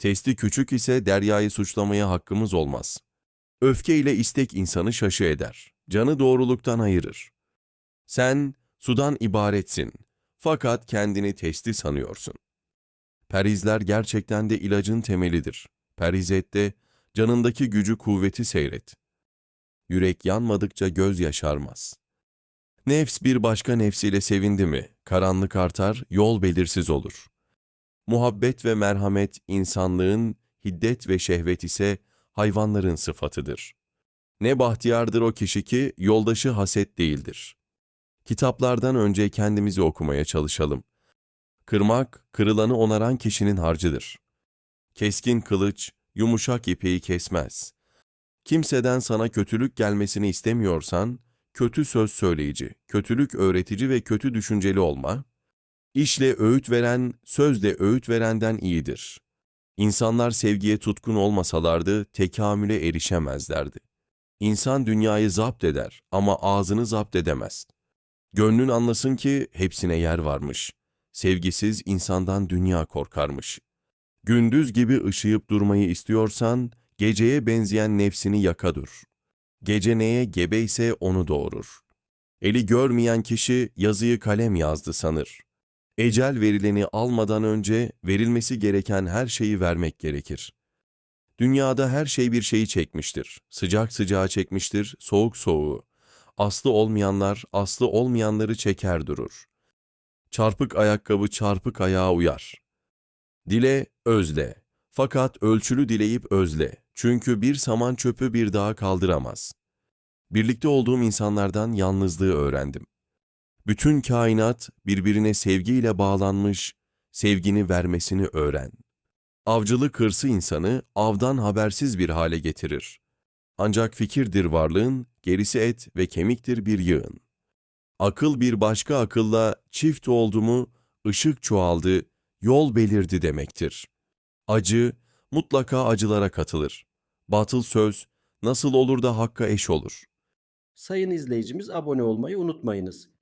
Testi küçük ise deryayı suçlamaya hakkımız olmaz. Öfke ile istek insanı şaşı eder. Canı doğruluktan ayırır. Sen sudan ibaretsin. Fakat kendini testi sanıyorsun. Perizler gerçekten de ilacın temelidir. Perizette canındaki gücü kuvveti seyret. Yürek yanmadıkça göz yaşarmaz. Nefs bir başka nefsiyle sevindi mi, karanlık artar, yol belirsiz olur. Muhabbet ve merhamet insanlığın, hiddet ve şehvet ise hayvanların sıfatıdır. Ne bahtiyardır o kişi ki yoldaşı haset değildir. Kitaplardan önce kendimizi okumaya çalışalım. Kırmak, kırılanı onaran kişinin harcıdır. Keskin kılıç, yumuşak ipeyi kesmez. Kimseden sana kötülük gelmesini istemiyorsan, kötü söz söyleyici, kötülük öğretici ve kötü düşünceli olma, işle öğüt veren, sözle öğüt verenden iyidir. İnsanlar sevgiye tutkun olmasalardı tekamüle erişemezlerdi. İnsan dünyayı zapt eder ama ağzını zapt edemez. Gönlün anlasın ki hepsine yer varmış. Sevgisiz insandan dünya korkarmış. Gündüz gibi ışıyıp durmayı istiyorsan, geceye benzeyen nefsini yaka dur. Gece neye gebe ise onu doğurur. Eli görmeyen kişi yazıyı kalem yazdı sanır. Ecel verileni almadan önce verilmesi gereken her şeyi vermek gerekir. Dünyada her şey bir şeyi çekmiştir. Sıcak sıcağı çekmiştir, soğuk soğuğu. Aslı olmayanlar aslı olmayanları çeker durur. Çarpık ayakkabı çarpık ayağa uyar. Dile, özle. Fakat ölçülü dileyip özle. Çünkü bir saman çöpü bir dağı kaldıramaz. Birlikte olduğum insanlardan yalnızlığı öğrendim. Bütün kainat birbirine sevgiyle bağlanmış, sevgini vermesini öğren. Avcılık hırsı insanı avdan habersiz bir hale getirir. Ancak fikirdir varlığın, gerisi et ve kemiktir bir yığın. Akıl bir başka akılla çift oldu mu, ışık çoğaldı, yol belirdi demektir. Acı, mutlaka acılara katılır. Batıl söz, nasıl olur da hakka eş olur. Sayın izleyicimiz abone olmayı unutmayınız.